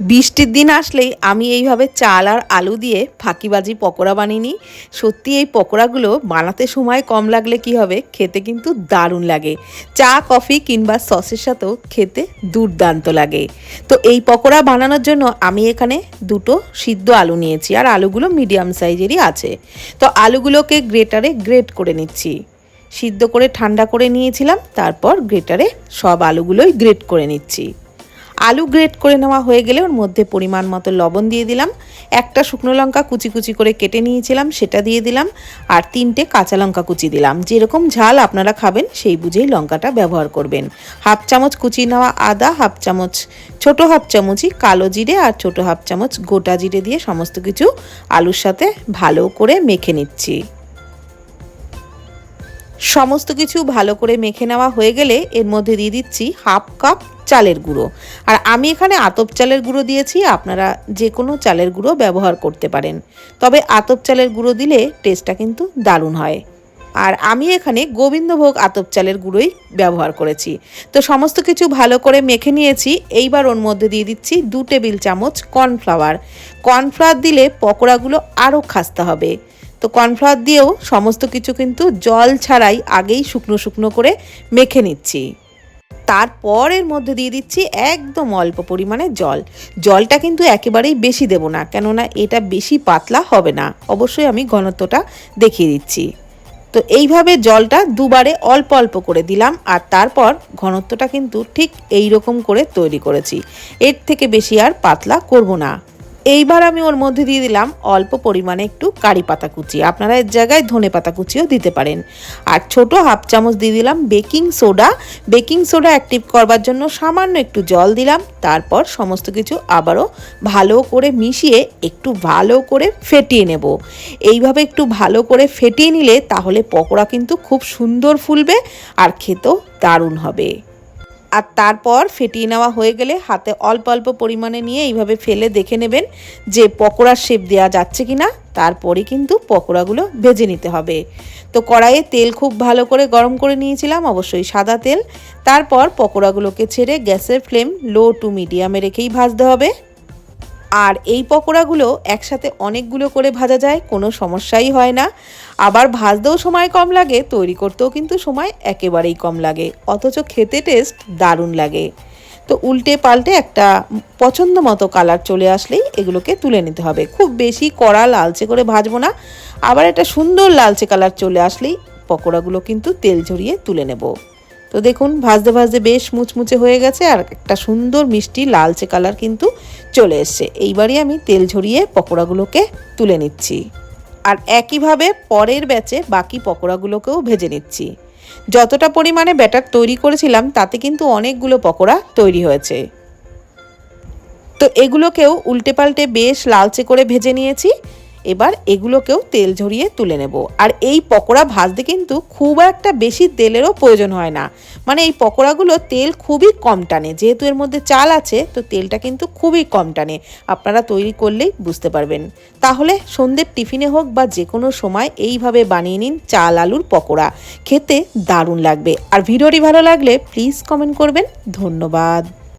বৃষ্টির দিন আসলেই আমি এইভাবে চাল আর আলু দিয়ে ফাঁকিবাজি পকোড়া বানিয়ে নিই। সত্যি এই পকোড়াগুলো বানাতে সময় কম লাগলে কি হবে? খেতে কিন্তু দারুণ লাগে। চা, কফি কিংবা সসের সাথেও খেতে দুর্দান্ত লাগে। তো এই পকোড়া বানানোর জন্য আমি এখানে দুটো সিদ্ধ আলু নিয়েছি আর আলুগুলো মিডিয়াম সাইজেরই আছে। তো আলুগুলোকে গ্রেটারে গ্রেট করে নিচ্ছি। সিদ্ধ করে ঠান্ডা করে নিয়েছিলাম, তারপর গ্রেটারে সব আলুগুলোই গ্রেট করে নিচ্ছি। আলু গ্রেট করে নেওয়া হয়ে গেলে ওর মধ্যে পরিমাণ মতো লবণ দিয়ে দিলাম। একটা শুকনো লঙ্কা কুচি কুচি করে কেটে নিয়েছিলাম, সেটা দিয়ে দিলাম, আর তিনটে কাঁচা লঙ্কা কুচি দিলাম। যেরকম ঝাল আপনারা খাবেন, সেই বুঝেই লঙ্কাটা ব্যবহার করবেন। হাফ চামচ কুচি নেওয়া আদা, হাফ চামচ, ছোট হাফ চামচই কালো জিরে আর ছোট হাফ চামচ গোটা জিরে দিয়ে সমস্ত কিছু আলুর সাথে ভালো করে মেখে নিচ্ছি। সমস্ত কিছু ভালো করে মেখে নেওয়া হয়ে গেলে এর মধ্যে দিয়ে দিচ্ছি হাফ কাপ চালের গুঁড়ো। আর আমি এখানে আতপ চালের গুঁড়ো দিয়েছি, আপনারা যে কোনো চালের গুঁড়ো ব্যবহার করতে পারেন। তবে আতপ চালের গুঁড়ো দিলে টেস্টটা কিন্তু দারুণ হয়। আর আমি এখানে গোবিন্দভোগ আতপ চালের গুঁড়োই ব্যবহার করেছি। তো সমস্ত কিছু ভালো করে মেখে নিয়েছি, এইবার ওর মধ্যে দিয়ে দিচ্ছি দু টেবিল চামচ কর্নফ্লাওয়ার। কর্নফ্লাওয়ার দিলে পকোড়াগুলো আরও খাস্তা হবে। তো কর্নফ্লাওয়ার দিয়েও সমস্ত কিছু কিন্তু জল ছাড়াই আগেই শুকনো শুকনো করে মেখে নিচ্ছি। তারপর এর মধ্যে দিয়ে দিচ্ছি একদম অল্প পরিমাণে জল। জলটা কিন্তু একেবারেই বেশি দেব না, কেননা এটা বেশি পাতলা হবে না। অবশ্যই আমি ঘনত্বটা দেখিয়ে দিচ্ছি। তো এইভাবে জলটা দুবারে অল্প অল্প করে দিলাম আর তারপর ঘনত্বটা কিন্তু ঠিক এই রকম করে তৈরি করেছি। এর থেকে বেশি আর পাতলা করব না। এইবার আমি ওর মধ্যে দিয়ে দিলাম অল্প পরিমাণে একটু কারি পাতা কুচি। আপনারা এর জায়গায় ধনে পাতা কুচিও দিতে পারেন। আর ছোট হাফ চামচ দিয়ে দিলাম baking soda. Baking soda active করবার জন্য সামান্য একটু জল দিলাম। তারপর সমস্ত কিছু আবারও ভালো করে মিশিয়ে একটু ভালো করে ফেটিয়ে নেব। এইভাবে একটু ভালো করে ফেটিয়ে নিলে তাহলে পকোড়া কিন্তু খুব সুন্দর ফুলবে আর খেতেও দারুণ হবে। আর তারপর ফেটিয়ে নেওয়া হয়ে গেলে হাতে অল্প অল্প পরিমাণে নিয়ে এইভাবে ফেলে দেখে নেবেন যে পকোড়ার শেপ দেওয়া যাচ্ছে কি না তারপরে কিন্তু পকোড়াগুলো ভেজে নিতে হবে। তো কড়াইয়ে তেল খুব ভালো করে গরম করে নিয়েছিলাম, অবশ্যই সাদা তেল। তারপর পকোড়াগুলোকে ছেড়ে গ্যাসের ফ্লেম লো টু মিডিয়ামে রেখেই ভাজতে হবে। আর এই পকোড়াগুলো একসাথে অনেকগুলো করে ভাজা যায়, কোনো সমস্যাই হয় না। আবার ভাজতেও সময় কম লাগে, তৈরি করতেও কিন্তু সময় একেবারেই কম লাগে। অথচ খেতে টেস্ট দারুণ লাগে। তো উল্টে পাল্টে একটা পছন্দ মতো কালার চলে আসলেই এগুলোকে তুলে নিতে হবে। খুব বেশি কড়া লালচে করে ভাজবো না। আবার একটা সুন্দর লালচে কালার চলে আসলেই পকোড়াগুলো কিন্তু তেল ঝরিয়ে তুলে নেব। তো দেখুন, ভাজতে ভাজতে বেশ মুচমুচে হয়ে গেছে আর একটা সুন্দর মিষ্টি লালচে কালার কিন্তু চলে এসছে। এইবারই আমি তেল ঝরিয়ে পকোড়াগুলোকে তুলে নিচ্ছি। আর একইভাবে পরের ব্যাচে বাকি পকোড়াগুলোকেও ভেজে নিচ্ছি। যতটা পরিমাণে ব্যাটার তৈরি করেছিলাম, তাতে কিন্তু অনেকগুলো পকোড়া তৈরি হয়েছে। তো এগুলোকেও উল্টে পাল্টে বেশ লালচে করে ভেজে নিয়েছি। এবার এগুলোকেও তেল ঝরিয়ে তুলে নেব। আর এই পকোড়া ভাজতে কিন্তু খুব একটা বেশি তেলেরও প্রয়োজন হয় না। মানে এই পকোড়াগুলো তেল খুবই কম টানে। যেহেতু এর মধ্যে চাল আছে, তো তেলটা কিন্তু খুবই কম টানে। আপনারা তৈরি করলেই বুঝতে পারবেন। তাহলে সন্ধ্যের টিফিনে হোক বা যে কোনো সময় এইভাবে বানিয়ে নিন চাল আলুর পকোড়া। খেতে দারুণ লাগবে। আর ভিডিওটি ভালো লাগলে প্লিজ কমেন্ট করবেন। ধন্যবাদ।